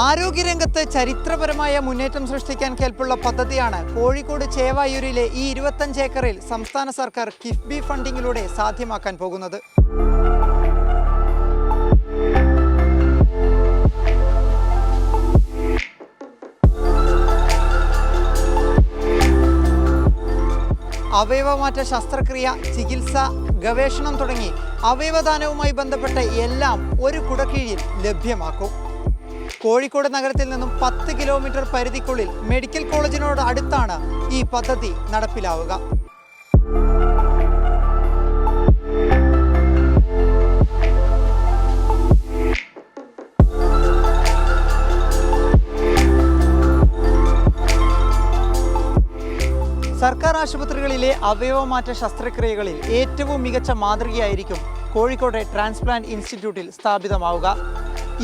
ആരോഗ്യരംഗത്ത് ചരിത്രപരമായ മുന്നേറ്റം സൃഷ്ടിക്കാൻ കേൾപ്പുള്ള പദ്ധതിയാണ് കോഴിക്കോട് ചേവായൂരിലെ ഈ ഇരുപത്തഞ്ച് ഏക്കറിൽ സംസ്ഥാന സർക്കാർ കിഫ്ബി ഫണ്ടിങ്ങിലൂടെ സാധ്യമാക്കാൻ പോകുന്നത്. അവയവമാറ്റ ശസ്ത്രക്രിയ ചികിത്സ ഗവേഷണം തുടങ്ങി അവയവദാനവുമായി ബന്ധപ്പെട്ട എല്ലാം ഒരു കുടക്കീഴിൽ ലഭ്യമാക്കും. കോഴിക്കോട് നഗരത്തിൽ നിന്നും പത്ത് കിലോമീറ്റർ പരിധിക്കുള്ളിൽ മെഡിക്കൽ കോളേജിനോട് അടുത്താണ് ഈ പദ്ധതി നടപ്പിലാവുക. സർക്കാർ ആശുപത്രികളിലെ അവയവമാറ്റ ശസ്ത്രക്രിയകളിൽ ഏറ്റവും മികച്ച മാതൃകയായിരിക്കും കോഴിക്കോട്ടെ ട്രാൻസ്പ്ലാന്റ് ഇൻസ്റ്റിറ്റ്യൂട്ടിൽ സ്ഥാപിതമാവുക.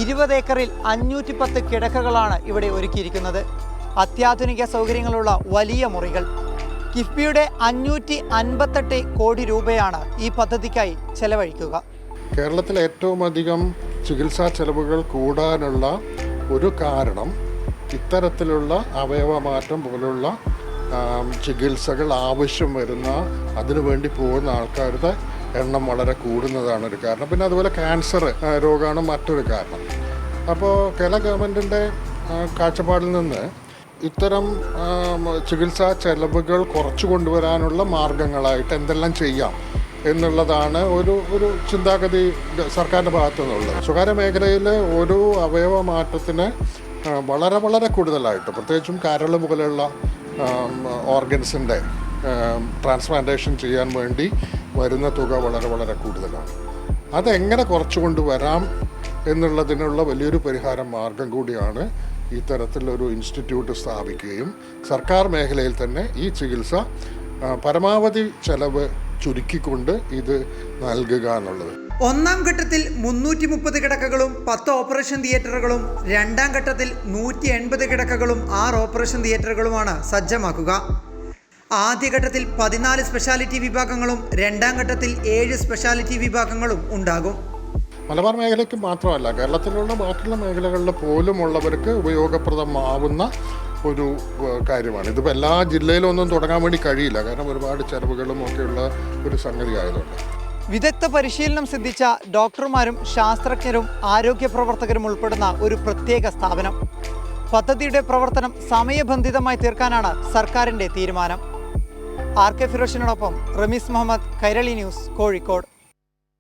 ഇരുപത് ഏക്കറിൽ അഞ്ഞൂറ്റി പത്ത് കിടക്കകളാണ് ഇവിടെ ഒരുക്കിയിരിക്കുന്നത്. അത്യാധുനിക സൗകര്യങ്ങളുള്ള വലിയ മുറികൾ. കിഫ്ബിയുടെ അഞ്ഞൂറ്റി അൻപത്തെട്ട് കോടി രൂപയാണ് ഈ പദ്ധതിക്കായി ചെലവഴിക്കുക. കേരളത്തിൽ ഏറ്റവും അധികം ചികിത്സാ ചെലവുകൾ കൂടാനുള്ള ഒരു കാരണം ഇത്തരത്തിലുള്ള അവയവമാറ്റം പോലുള്ള ചികിത്സകൾ ആവശ്യം വരുന്ന അതിനുവേണ്ടി പോകുന്ന ആൾക്കാരുടെ എണ്ണം വളരെ കൂടുന്നതാണ് ഒരു കാരണം. പിന്നെ അതുപോലെ ക്യാൻസർ രോഗമാണ് മറ്റൊരു കാരണം. അപ്പോൾ കേരള ഗവൺമെന്റിന്റെ കാഴ്ചപ്പാടിൽ നിന്ന് ഇത്തരം ചികിത്സാ ചെലവുകൾ കുറച്ചു കൊണ്ടുവരാനുള്ള മാർഗങ്ങളായിട്ട് എന്തെല്ലാം ചെയ്യാം എന്നുള്ളതാണ് ഒരു ഒരു ചിന്താഗതി സർക്കാരിന്റെ ഭാഗത്തു നിന്നുള്ളത് സ്വകാര്യ മേഖലയിൽ ഒരു അവയവ മാറ്റത്തിന് വളരെ വളരെ കൂടുതലായിട്ട് പ്രത്യേകിച്ചും കരൾ പോലെയുള്ള ഓർഗൻസിന്റെ ട്രാൻസ്പ്ലാന്റേഷൻ ചെയ്യാൻ വേണ്ടി വരുന്ന തുക വളരെ വളരെ കൂടുതലാണ്. അതെങ്ങനെ കുറച്ചു കൊണ്ടുവരാം എന്നുള്ളതിനുള്ള വലിയൊരു പരിഹാര മാർഗം കൂടിയാണ് ഇത്തരത്തിലൊരു ഇൻസ്റ്റിറ്റ്യൂട്ട് സ്ഥാപിക്കുകയും സർക്കാർ മേഖലയിൽ തന്നെ ഈ ചികിത്സ പരമാവധി ചെലവ് ചുരുക്കിക്കൊണ്ട് ഇത് നൽകുക എന്നുള്ളത്. ഒന്നാം ഘട്ടത്തിൽ മുന്നൂറ്റി മുപ്പത് കിടക്കകളും പത്ത് ഓപ്പറേഷൻ തിയേറ്ററുകളും രണ്ടാം ഘട്ടത്തിൽ നൂറ്റി എൺപത് കിടക്കകളും ആറ് ഓപ്പറേഷൻ തിയേറ്ററുകളുമാണ് സജ്ജമാക്കുക. ആദ്യഘട്ടത്തിൽ പതിനാല് സ്പെഷ്യാലിറ്റി വിഭാഗങ്ങളും രണ്ടാം ഘട്ടത്തിൽ ഏഴ് സ്പെഷ്യാലിറ്റി വിഭാഗങ്ങളും ഉണ്ടാകും. മലബാർ മേഖലയ്ക്ക് മാത്രമല്ല കേരളത്തിലുള്ള ബാക്കിയുള്ള മേഖലകളിൽ പോലും ഉള്ളവർക്ക് ഉപയോഗപ്രദമാവുന്ന ഒരു കാര്യമാണ്. ഇതിപ്പോൾ എല്ലാ ജില്ലയിലൊന്നും തുടങ്ങാൻ വേണ്ടി കഴിയില്ല. കാരണം ഒരുപാട് ചെലവുകളും ഒക്കെയുള്ള ഒരു സംഗതി ആയതുകൊണ്ട്. വിദഗ്ധ പരിശീലനം സിദ്ധിച്ച ഡോക്ടർമാരും ശാസ്ത്രജ്ഞരും ആരോഗ്യ പ്രവർത്തകരും ഉൾപ്പെടുന്ന ഒരു പ്രത്യേക സ്ഥാപനം. പദ്ധതിയുടെ പ്രവർത്തനം സമയബന്ധിതമായി തീർക്കാനാണ് സർക്കാരിന്റെ തീരുമാനം. ആർ കെ ഫിറോഷിനോടൊപ്പം റമീസ് മുഹമ്മദ് കൈരളി ന്യൂസ് കോഴിക്കോട്.